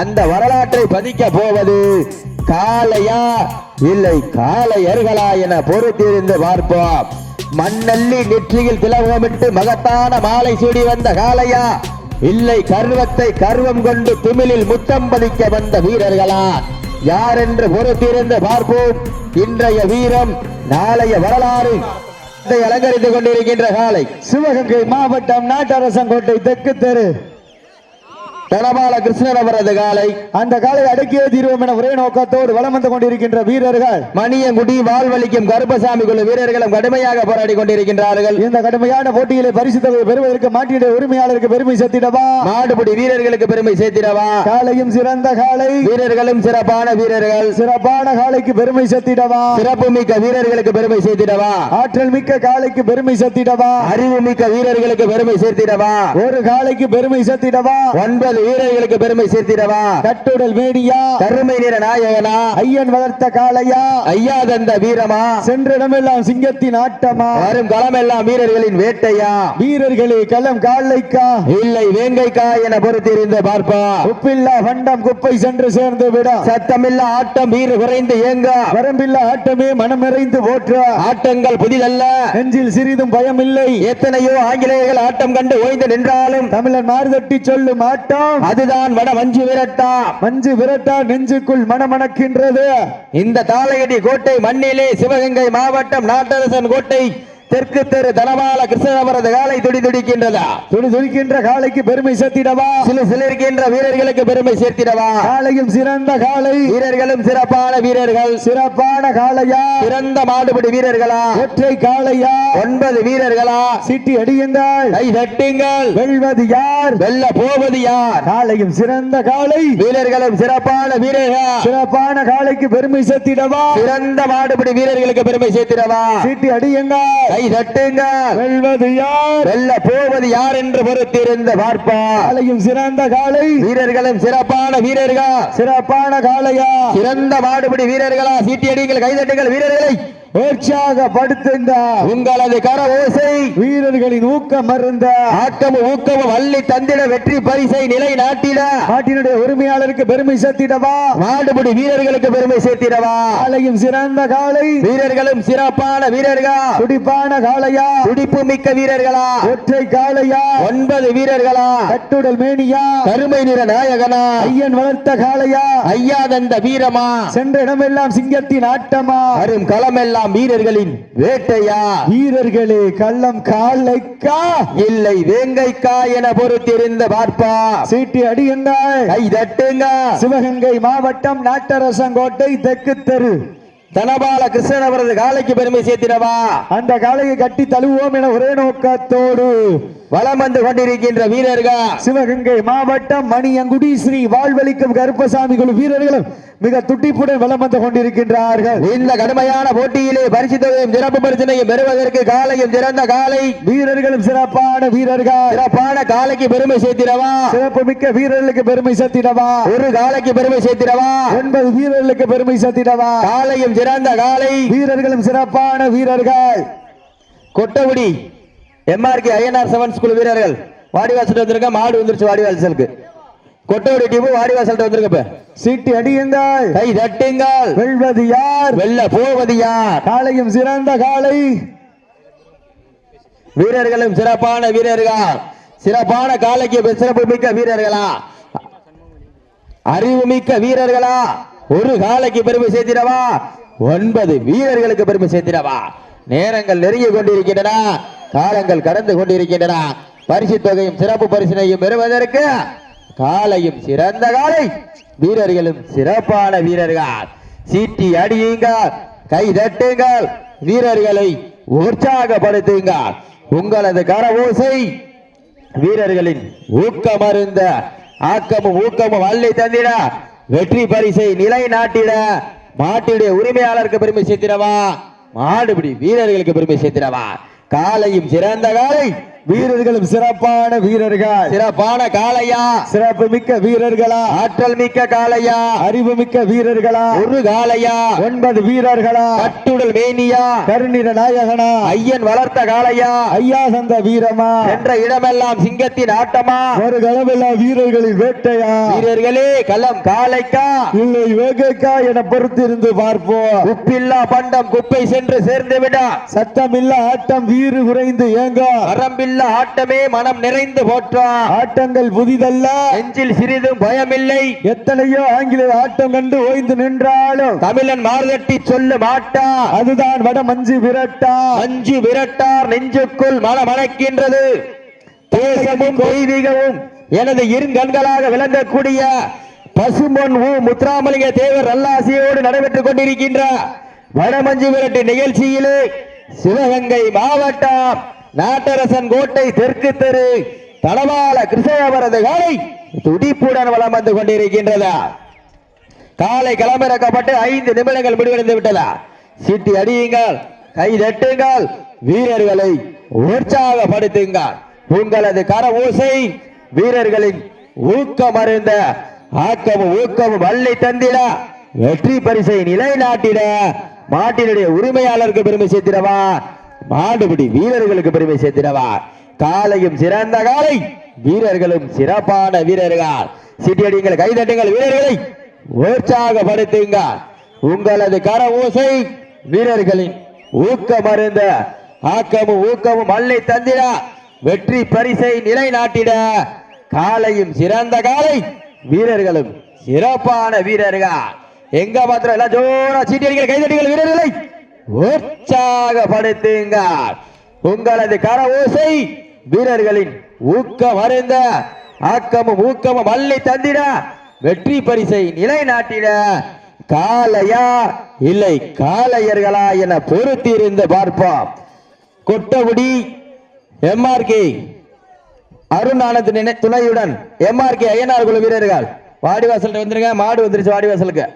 அந்த வரலாற்றை பதிக்க போவது காளையா? இல்லை காளையர்களா என பொறுத்திருந்து பார்ப்போம். மண்ணள்ளி நெற்றியில் திலகமிட்டு மகத்தான மாலை சூடி வந்த காளையா? இல்லை கர்வத்தை கர்வம் கொண்டு துமிழில் முத்தம் பதிக்க வந்த வீரர்களா? யார் என்று பொறுத்திருந்து பார்ப்போம். இன்றைய வீரம் நாளைய வரலாறு. இதை அலங்கரித்துக் கொண்டிருக்கின்ற காலை சிவகங்கை மாவட்டம் நாட்டரசங்கோட்டை தெற்கு தெரு. தனபால கிருஷ்ணன் அவரது காலை. அந்த காலை அடக்கிய தீர்வோம் என ஒரே நோக்கத்தோடு வலம் வந்து கொண்டிருக்கின்ற வீரர்கள். மணியங்குடி வாழ்வழிக்கும் கருப்பசாமி குழு வீரர்களும் கடுமையாக போராடி கொண்டிருக்கின்றார்கள். இந்த கடுமையான போட்டியிலே பரிசு தொகை பெறுவதற்கு மாட்டினுடைய உரிமையாளருக்கு பெருமை சேர்த்திடவா? மாடுபிடி வீரர்களுக்கு பெருமை சேர்த்திடவா? காலையும் சிறந்த காலை. வீரர்களும் சிறப்பான வீரர்கள். சிறப்பான காலைக்கு பெருமை சேர்த்திடவா? சிறப்பு மிக்க வீரர்களுக்கு பெருமை சேர்த்திடவா? ஆற்றல் மிக்க காலைக்கு பெருமை சேர்த்திடவா? அறிவு மிக்க வீரர்களுக்கு பெருமை சேர்த்திடவா? ஒரு காலைக்கு பெருமை சேர்த்திடவா? ஒன்பது வீரர்களுக்கு பெருமை சேர்த்திடவா? கட்டுடல் மேடியா கருமை நிற நாயகனா? ஐயன் வளர்த்த காளையா? ஐயா தந்த வீரமா? சென்ற இடமெல்லாம் சிங்கத்தின் ஆட்டமா? வரும் களமெல்லாம் வீரர்களின் வேட்டையா? வீரர்களே களம் காலைக்கா இல்லை வேங்கைக்கா என பொறுத்திருந்து பார்ப்பா. உப்பில்லா பண்டம் குப்பை சென்று சேர்ந்து விட. சத்தமில்ல ஆட்டம் வீறு குறைந்து ஏங்க. வரம்பில்லா ஆட்டமே மனம் நிறைந்து போற்ற. ஆட்டங்கள் புதிதல்ல. நெஞ்சில் சிறிதும் பயமில்லை. எத்தனையோ ஆங்கிலேயர்கள் ஆட்டம் கண்டு ஓய்ந்து நின்றாலும். தமிழன் மாறுதட்டி சொல்லும் ஆட்டம். அதுதான் வட மஞ்சு விரட்டா. மஞ்சு விரட்டா நெஞ்சுக்குள் மனமணக்கின்றது. இந்த தாளையடி கோட்டை மண்ணிலே சிவகங்கை மாவட்டம் நாட்டரசன் கோட்டை தெற்கு தெரு தனபால கிருஷ்ணவரது காலை துடி துடிக்கின்றதா? துடி துடிக்கின்ற காலைக்கு பெருமை சேர்த்திடவா? சில சிலிருக்கின்ற வீரர்களுக்கு பெருமை சேர்த்திடவா? காலையும் சிறந்த காலை வீரர்களும் சிறப்பான வீரர்கள். சிறப்பான காளையா? சிறந்த மாடுபிடி வீரர்களா? ஒற்றை காளையா? ஒன்பது வீரர்களா? சிட்டி அடியுங்கள். கை தட்டுங்கள். வெல்வது யார்? வெல்ல போவது யார்? காலையும் சிறந்த காலை வீரர்களும் சிறப்பான வீரர்கள்? சிறப்பான காலைக்கு பெருமை சேர்த்திடவா? சிறந்த மாடுபிடி வீரர்களுக்கு பெருமை சேர்த்திடவா? சீட்டி அடியுங்கள். கை தட்டுங்கள் வெல்வது யார்? வெல்ல போவது யார் என்று பொறுத்திருந்து பார்ப்பா. காலையும் சிறந்த காலை வீரர்களும் சிறப்பான வீரர்கள்? சிறப்பான காளையா? சிறந்த மாடுபிடி வீரர்களா? சீட்டியடிகள் கைதட்டுங்கள் வீரர்களை. உற்சாகப்படுத்துங்க உங்களது கர ஓசை வீரர்களின் ஊக்கம் மருந்த ஆக்கமும் ஊக்கமும் அள்ளி தந்திட வெற்றி பரிசை நிலை நாட்டிட நாட்டினுடைய உரிமையாளருக்கு பெருமை சேர்த்திடவா? மாடுபிடி வீரர்களுக்கு பெருமை சேர்த்திடவா? காலையும் சிறந்த காலை வீரர்களும் சிறப்பான வீரர்கள்? துடிப்பான காளையா? துடிப்பு மிக்க வீரர்களா? ஒற்றை காளையா? ஒன்பது வீரர்களா? கட்டுடல் மேனியா? கருமை நிற நாயகனா? ஐயன் வளர்த்த காளையா? ஐயா தந்த வீரமா? சென்ற இடமெல்லாம் சிங்கத்தின் ஆட்டமா? வரும் களமெல்லாம் வீரர்களின் வேட்டையா? வீரர்களே கள்ளம் காலைக்கா? இல்லை வேங்கைக்கா என பொறுத்திருந்த பார்ப்பா. சீட்டி அடியுங்கள். கை தட்டுங்க. சிவகங்கை மாவட்டம் நாட்டரசங்கோட்டை தெற்கு தெரு தனபால கிருஷ்ணன் அவரது காலைக்கு பெருமை சேர்த்திடவா? அந்த காளையை கட்டி தழுவோம் என ஒரே நோக்கத்தோடு வலம் வந்து கொண்டிருக்கின்ற வீரர்கள். சிவகங்கை மாவட்டம் மணியங்குடி ஸ்ரீ வாழ்வழிக்கும் கருப்பசாமி குழு வீரர்களும் மிக துட்டிப்புடன் வலம் வந்து கொண்டிருக்கின்றார்கள். இந்த கடுமையான போட்டியிலே பரிசு தொகையும் சிறப்பு பரிசனையும் பெறுவதற்கு காலையும் சிறந்த காலை. வீரர்களும் சிறப்பான வீரர்கள். சிறப்பான காலைக்கு பெருமை சேர்த்திடவா? சிறப்பு மிக்க வீரர்களுக்கு பெருமை சேர்த்திடவா? ஒரு காலைக்கு பெருமை சேர்த்திடவா? ஒன்பது வீரர்களுக்கு பெருமை சேர்த்திடவா? காலையும் சிறந்த காலை. வீரர்களும் சிறப்பான வீரர்கள். Kottakudi MRK INR seven school வீரர்கள். வாடிவாசல் வந்திருக்க மாடு வந்துருச்சு வாடிவாசலுக்கு. கொட்டகுடி டீம் வாடிவாசல் வந்திருக்க. சீட்டி அடியுங்கள். கை தட்டுங்கள். வெல்வது யார்? வெல்ல போவது யார்? காலையும் சிறந்த காலை வீரர்களும் சிறப்பான வீரர்கள்? சிறப்பான காலைக்கு சிறப்பு மிக்க வீரர்களா? அறிவு மிக்க வீரர்களா? ஒரு காலைக்கு பெருமை சேர்த்திடவா? ஒன்பது வீரர்களுக்கு பெருமை சேர்த்திடவா? நேரங்கள் நெருங்கி கொண்டிருக்கின்றன. காலங்கள் கடந்து கொண்டிருக்கின்றன. பரிசு தொகையும் சிறப்பு பரிசினையும் பெறுவதற்கு காலையும் சிறந்த காலை வீரர்களும் சிறப்பான வீரர்கள். சீட்டி அடியுங்கள் கை தட்டுங்கள் வீரர்களை உற்சாகப்படுத்துங்கள். உங்களது கரவோசை வீரர்களின் ஊக்கமருந்த ஆக்கமும் ஊக்கமும் அள்ளி தந்திட வெற்றி பரிசை நிலை நாட்டிட மாட்டுடைய உரிமையாளருக்கு பெருமை சேர்த்திடவா? மாடுபிடி வீரர்களுக்கு பெருமை சேர்த்திடவா? காலையும் சிறந்த காலை வீரர்களும் சிறப்பான வீரர்கள். சிறப்பான காளையா. சிறப்பு மிக்க வீரர்களா. ஆற்றல் மிக்க காளையா. அறிவு மிக்க வீரர்களா. ஒரு காளையா. ஒன்பது வீரர்களா. கட்டுடல் மேனியா. கருநிற நாயகனா. ஐயன் வளர்த்த காளையா. ஐயா சந்த வீரமா. சென்ற இடமெல்லாம் சிங்கத்தின் ஆட்டமா. ஒரு களமில்லா வீரர்களின் வேட்டையா. வீரர்களே களம் காளைக்கா. இல்லை வேகைக்கா என பொறுத்திருந்து பார்ப்போம். உப்பில்லா பண்டம் குப்பை சென்று சேர்ந்து விட. சத்தமில்ல ஆட்டம் வீறு குறைந்து ஏங்க வரம்பில்லா ஆட்டமே மனம் நிறைந்து போற்றா. ஆட்டங்கள் புதிதல்ல. நெஞ்சில் சிறிதும் பயமில்லை. எத்தனையோ ஆங்கில ஆட்டம் கண்டு ஓய்ந்து நின்றாலும் தமிழன் மார்தட்டி சொல்ல மாட்டா. அதுதான் வட மஞ்சு விரட்டா. மஞ்சு விரட்டார் நெஞ்சுக்குள் மனமணக்கின்றது தேசமும் தெய்வீகமும் எனது இருங்கண்களாக விளங்கக்கூடிய பசும்பொன் ஊ முத்துராமலிங்க தேவர் நல்லாசியோடு நடைபெற்றுக் கொண்டிருக்கின்ற வடமஞ்சு விரட்டு நிகழ்ச்சியிலே சிவகங்கை மாவட்டம் நாட்டரசன் கோட்டை தெற்கு தெரு தளவாள கிருஷ்ணவரது காலை துடிப்புடன் வளம் வந்து கொண்டிருக்கின்றதா காலை கிளம்பிறக்கப்பட்டு ஐந்து நிமிடங்கள் முடிவடைந்து விட்டதா சீட்டி அடியுங்கள் கை தட்டுங்கள் வீரர்களை உற்சாகப்படுத்துங்கள். உங்களது கர ஓசை வீரர்களின் ஊக்கம் அறிந்த ஆக்கமும் ஊக்கமும் வள்ளி தந்திட வெற்றி பரிசை நிலைநாட்டிட மாட்டினுடைய உரிமையாளருக்கு பெருமை சேர்த்திடவா? மாடுபிடி வீரர்களுக்கு பெருமை சேர்த்திடவா. காலையும் சிறந்த காலை வீரர்களும் சிறப்பான வீரர்கள். சிட்டியடிங்கள் கைதட்டுங்கள் வீரர்களை. உற்சாகப்படுத்துங்க. உங்களது கர ஓசை வீரர்களின் ஊக்க மருந்த ஆக்கமும் ஊக்கமும் மல்லை தந்திட வெற்றி பரிசை நிலைநாட்டிட. காலையும் சிறந்த காலை வீரர்களும் சிறப்பான வீரர்கள். எங்க பாத்திரம் எல்லாம் ஜோரா சீட்டியடிகள் கைதட்டுங்கள் வீரர்களை. உற்சாகப்படுத்துங்க உங்களது கர ஓசை வீரர்களின் ஊக்கம் அறிந்த ஆக்கமும் ஊக்கமும் வள்ளி தந்திட வெற்றி பரிசை நிலைநாட்டிட காளையா இல்லை காளையர்களா என பொறுத்திருந்து பார்ப்போம். கொட்டகுடி எம்ஆர்கே அருண் ஆனந்த் நினை- துணையுடன் எம்ஆர்கே ஐயனார் குழு வீரர்கள். வாடிவாசல் வந்துருங்க. மாடு வந்துருச்சு வாடிவாசலுக்கு.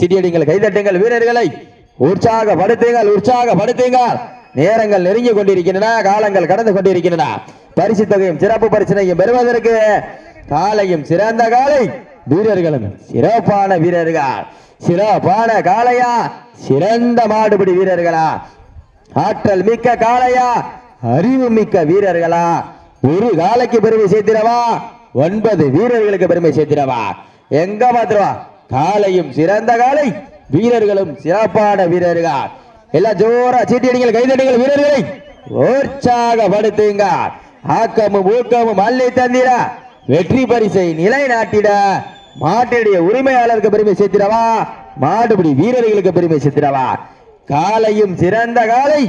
சிடியடிங்கள் கைதட்டுங்கள் வீரர்களை. உற்சாகப்படுத்துங்கள் உற்சாகப்படுத்துங்கள். நேரங்கள் நெருங்கி கொண்டிருக்கின்றன காலங்கள் கடந்து கொண்டிருக்கின்றன. பரிசு தொகையும் சிறப்பு பரிசனையும் பெறுவதற்கு காலையும் சிறந்த காலை வீரர்களும். சிறப்பான வீரர்கள். சிறப்பான காளையா? சிறந்த மாடுபிடி வீரர்களா? ஆற்றல் மிக்க காளையா? அறிவு மிக்க வீரர்களா? ஒரு காலைக்கு பெருமை சேர்த்திடவா? ஒன்பது வீரர்களுக்கு பெருமை சேர்த்திடவா? எங்க மாத்திரவா காலையும் சிறந்த காலை வீரர்களும் சிறப்பான வீரர்கள். எல்லாம் ஜோரா சீட்டியடிகள் கைதடிகள் வீரர்களை உற்சாகப்படுத்துங்க. ஆக்கமும் ஊக்கமும் அள்ளி தந்திர வெற்றி பரிசை நிலைநாட்டிட மாட்டுடைய உரிமையாளருக்கு பெருமை சேர்த்திடவா? மாடுபிடி வீரர்களுக்கு பெருமை சேர்த்திடவா? காலையும் சிறந்த காலை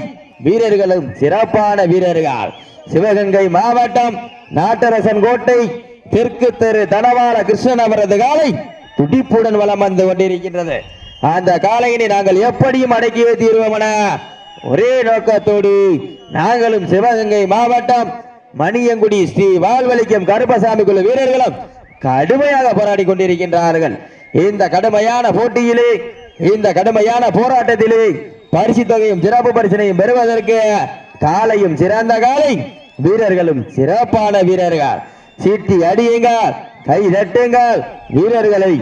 வீரர்களும் சிறப்பான வீரர்கள். சிவகங்கை மாவட்டம் நாட்டரசன் கோட்டை தெற்கு தெரு தனவாள கிருஷ்ணன் அவரது காலை துடிப்புடன் வலம் வந்து கொண்டிருக்கின்றது. அந்த காளையினை நாங்கள் எப்படியும் அடக்கியே தீர்வோம் என ஒரே நோக்கத்தோடு நாங்களும் சிவகங்கை மாவட்டம் மணியங்குடி ஸ்ரீ வாழ்வழிக்கும் கருப்பசாமி குழு வீரர்களும் கடுமையாக போராடி கொண்டிருக்கின்றார்கள். இந்த கடுமையான போட்டியிலே இந்த கடுமையான போராட்டத்திலே பரிசு தொகையும் சிறப்பு பரிசனையும் பெறுவதற்கு காலையும் சிறந்த காலை வீரர்களும் சிறப்பான வீரர்கள். சீட்டி அடியுங்கள் கை தட்டுங்கள் வீரர்களை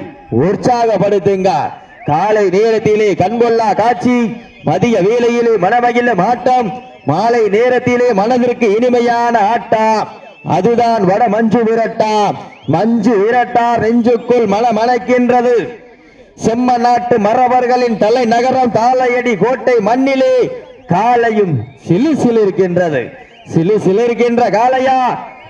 உற்சாகப்படுத்துங்கள். காலை நேரத்திலே கண்கொள்ளா காட்சி மதிய வேலையிலே மனமகிழ ஆட்டம் மாலை நேரத்திலே மனதிற்கு இனிமையான ஆட்டம் அதுதான் வட மஞ்சு விரட்டா. மஞ்சு விரட்டா நெஞ்சுக்குள் மனமணக்கின்றது. செம்ம நாட்டு மறவர்களின் தலைநகரம் தாளையடி கோட்டை மண்ணிலே காலையும் சிலு சிலிருக்கின்றது. சிலு சிலிருக்கின்ற காலையா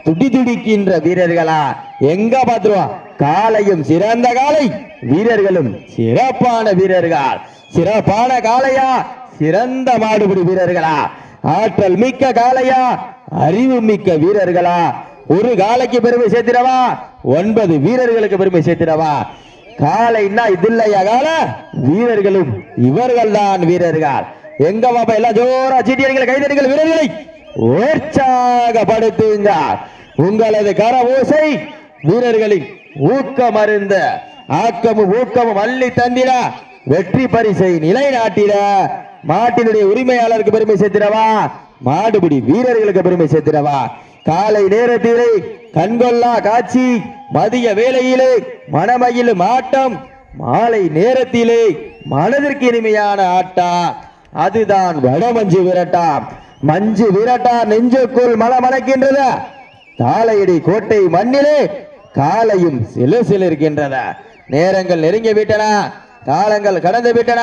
துடி துடிக்கின்ற வீரர்களா? எங்க பாத்துருவா காலையும் சிறந்த காலை வீரர்களும் சிறப்பான வீரர்கள். சிறப்பான காளையா? சிறந்த மாடுபிடி வீரர்களா? ஆற்றல் மிக்க காளையா? அறிவு மிக்க வீரர்களா? ஒரு காலைக்கு பெருமை சேர்த்திடவா? ஒன்பது வீரர்களுக்கு பெருமை சேர்த்திடவா? காலைன்னா இது இல்லையா கால வீரர்களும் இவர்கள் தான் வீரர்கள். எங்க பாப்பா எல்லாம் ஜோரா சீட்டியடிகள் கைதடிகள் வீரர்களை உற்சாகப்படுத்துங்க. உங்களது கர ஓசை வீரர்களின் ஊக்கம் அருந்த ஆக்கமும் ஊக்கமும் அள்ளி தந்திட வெற்றி பரிசை நிலைநாட்டிட மாட்டினுடைய உரிமையாளருக்கு பெருமை சேர்த்திடவா? மாடுபிடி வீரர்களுக்கு பெருமை சேர்த்திடவா? காலை நேரத்திலே கண்கொள்ளா காட்சி மதிய வேளையிலே மனமயிலும் ஆட்டம் மாலை நேரத்திலே மனதிற்கு இனிமையான ஆட்டா அதுதான் வடமஞ்சு விரட்டா. மஞ்சு விரட்டா நெஞ்சுக்குள் மலமணக்கின்றத தாளையடி கோட்டை மண்ணிலே காலையும் சிலு இருக்கின்றன நேரங்கள் நெருங்கி விட்டன. காலங்கள் கடந்து விட்டன.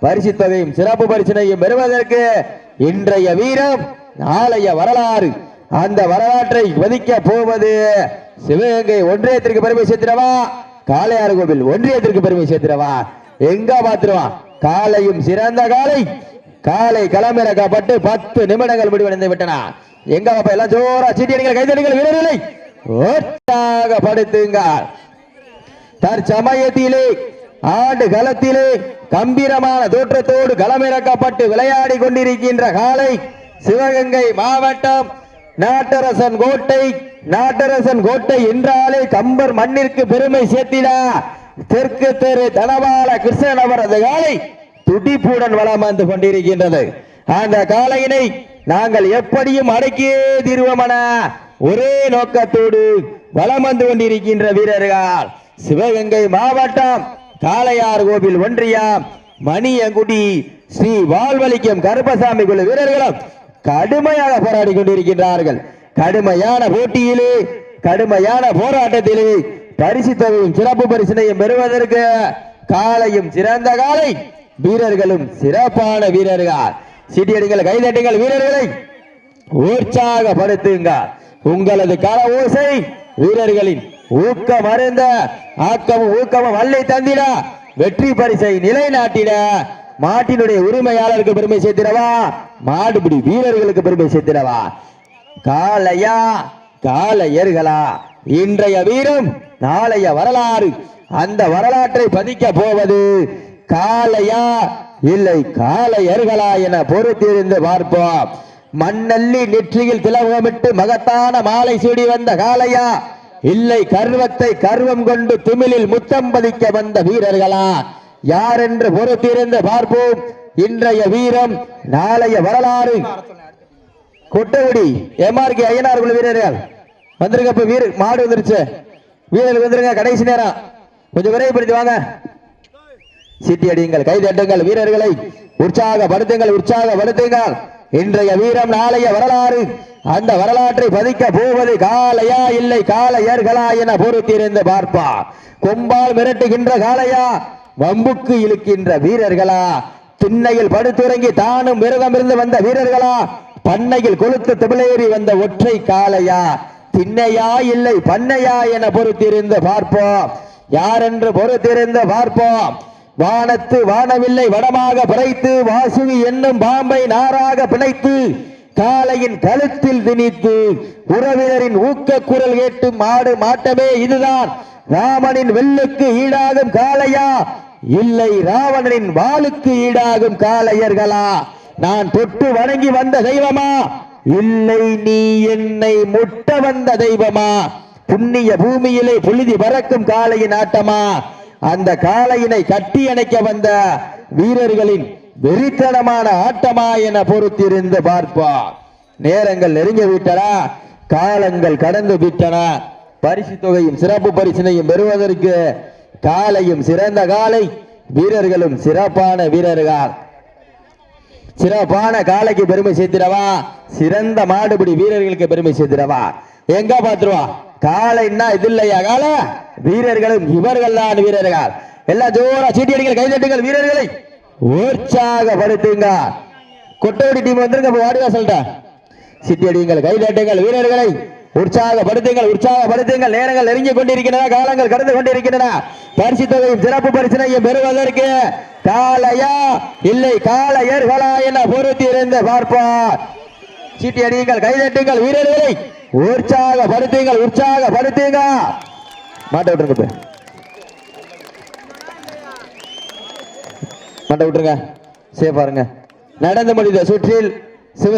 பரிசு தொகையும் சிறப்பு பரிசினையும் பெறுவதற்கு இன்றைய வீரம் நாளைய வரலாறு. அந்த வரலாற்றை வதிக்க போவது சிவகங்கை ஒன்றியத்திற்கு பெருமை சேர்த்திடவா? காளையார் கோவில் ஒன்றியத்திற்கு பெருமை சேர்த்திடவா? எங்க பார்த்துருவான் காலையும் சிறந்த காலை. காலை களமிறக்கப்பட்டு பத்து நிமிடங்கள் முடிவடைந்து விட்டன. எங்க பாப்பா எல்லாம் ஜோரா சீட்டியடிகள் கைதடிகள் வீரர்களை. படுத்துங்க. தற்சமயத்திலே ஆண்டு களத்திலே கம்பீரமான தோற்றத்தோடு களமிறக்கப்பட்டு விளையாடி கொண்டிருக்கின்ற காலை சிவகங்கை மாவட்டம் நாட்டரசன் கோட்டை நாட்டரசன் கோட்டை என்றாலே கம்பர் மண்ணிற்கு பெருமை சேர்த்திடா. தெற்கு தெரு தனபால கிருஷ்ணன் அவரது காலை துடிப்புடன் வளம் வந்து கொண்டிருக்கின்றது. அந்த காலையினை நாங்கள் எப்படியும் அடக்கியே தீர்வோமன ஒரே நோக்கத்தோடு வலம் வந்து கொண்டிருக்கின்ற வீரர்கள். சிவகங்கை மாவட்டம் காளையார் கோவில் ஒன்றியம் மணியங்குடி ஸ்ரீ வாழ்வலிக்கம் கருப்பசாமி குழு வீரர்களும் கடுமையாக போராடி கொண்டிருக்கின்றார்கள். கடுமையான போட்டியிலே கடுமையான போராட்டத்திலே பரிசு தொகையும் சிறப்பு பரிசினையும் பெறுவதற்கு காலையும் சிறந்த காலை வீரர்களும் சிறப்பான வீரர்கள். சீட்டியடிகள் கைதட்டுங்கள் வீரர்களை உற்சாகப்படுத்துங்க உங்களது கள ஓசை வீரர்களின் ஊக்கம் அருந்த ஆக்கமும் ஊக்கமும் வல்லை தந்திட வெற்றி பரிசை நிலைநாட்டிட மாட்டினுடைய உரிமையாளருக்கு பெருமை சேர்த்திடவா? மாடுபிடி வீரர்களுக்கு பெருமை சேர்த்திடவா? காளையா காளையர்களா? இன்றைய வீரம் நாளைய வரலாறு. அந்த வரலாற்றை பதிக்க போவது காளையா இல்லை காளையர்களா என பொறுத்திருந்து பார்ப்போம். மண்ணள்ளி நெற்றியில் திலகமிட்டு மகத்தான மாலை சூடி வந்த காளையா இல்லை கர்வத்தை கர்வம் கொண்டு திமிழில் முத்தம் பதிக்க வந்த வீரர்களா? யார் என்று பொறுத்திருந்து பார்ப்போம். இன்றைய வீரம் நாளைய வரலாறு. கொட்டகுடி எம்ஆர்கே ஐயனார் குழு வீரர்கள். வந்துருங்க இப்ப வீர மாடு வந்துருச்சு. வீரர்கள் வந்துருங்க கடைசி நேரம். கொஞ்சம் விரைவுபடுத்தி வாங்க. சீட்டி அடியுங்கள் கைதட்டுங்கள் வீரர்களை. உற்சாகப்படுத்துங்கள் உற்சாகப்படுத்துங்கள். இன்றைய வீரம் நாளைய வரலாறு. அந்த வரலாற்றை பதிக்க போவது காளையா இல்லை காலையர்களா என பொறுத்திருந்து பார்ப்பார் கொம்பால் மிரட்டுகின்ற காளையா வம்புக்கு இழுக்கின்ற வீரர்களா. திண்ணையில் படுத்துறங்கி தானும் விரதம் இருந்து வந்த வீரர்களா. பண்ணையில் கொளுத்து திமிழேறி வந்த ஒற்றை காளையா. திண்ணையா இல்லை பண்ணையா என பொறுத்திருந்து பார்ப்போம். யார் என்று பொறுத்திருந்து பார்ப்போம். வானத்து வானவில்லை வடமாக பறைத்து வாசுகி என்னும் பாம்பை நாராக பிணைத்து காளையின் கழுத்தில் திணித்து உறவினரின் ஊக்க குரல் கேட்டு மாடு மாட்டமே இதுதான். ராமனின் வெல்லுக்கு ஈடாகும் காளையா? இல்லை ராவணனின் வாளுக்கு ஈடாகும் காளையர்களா? நான் தொட்டு வணங்கி வந்த தெய்வமா? இல்லை நீ என்னை முட்ட வந்த தெய்வமா? புண்ணிய பூமியிலே புழுதி பறக்கும் காளையின் ஆட்டமா? அந்த காளையினை கட்டி அணைக்க வந்த வீரர்களின் வெறித்தனமான ஆட்டமா என பொறுத்திருந்து பார்ப்போம். நேரங்கள் நெருங்கி விட்டன. காலங்கள் கடந்து விட்டன. பரிசு தொகையும் சிறப்பு பரிசினையும் பெறுவதற்கு காலையும் சிறந்த காலை வீரர்களும் சிறப்பான வீரர்கள். சிறப்பான காலைக்கு பெருமை சேர்த்திடவா? சிறந்த மாடுபிடி வீரர்களுக்கு பெருமை சேர்த்திடவா? எங்க பாத்துருவா காலைன்னா இது இல்லையா? கால. வீரர்களும் இவர்கள் தான் வீரர்கள். எல்லாம் ஜோரா சீட்டி அடிங்கள் கைதட்டுங்கள் வீரர்களை. உற்சாகப்படுத்துங்க கொட்டோடி டீம் வந்துருங்க இப்ப சொல்லிட்டேன் சீட்டி அடிங்கள் கைதட்டுங்கள் வீரர்களை. உற்சாகப்படுத்துங்கள் உற்சாகப்படுத்துங்கள். நேரங்கள் நெருங்கி கொண்டிருக்கின்றன காலங்கள் கடந்து கொண்டிருக்கின்றன. பரிசு தொகையும் சிறப்பு பரிசனையும் பெறுவதற்கு காலையா இல்லை காலையர்களா என பொறுத்தி இருந்து பார்ப்போம். சீட்டி அடியுங்கள் கைதட்டுங்கள் வீரர்களை உற்சாகப்படுத்துங்கள் உற்சாகப்படுத்துங்க. மாட்ட விட்டுருங்க இப்ப. மாட்ட விட்டுருங்க. சேஃபா இருங்க. நடந்து முடிந்த சுற்றில்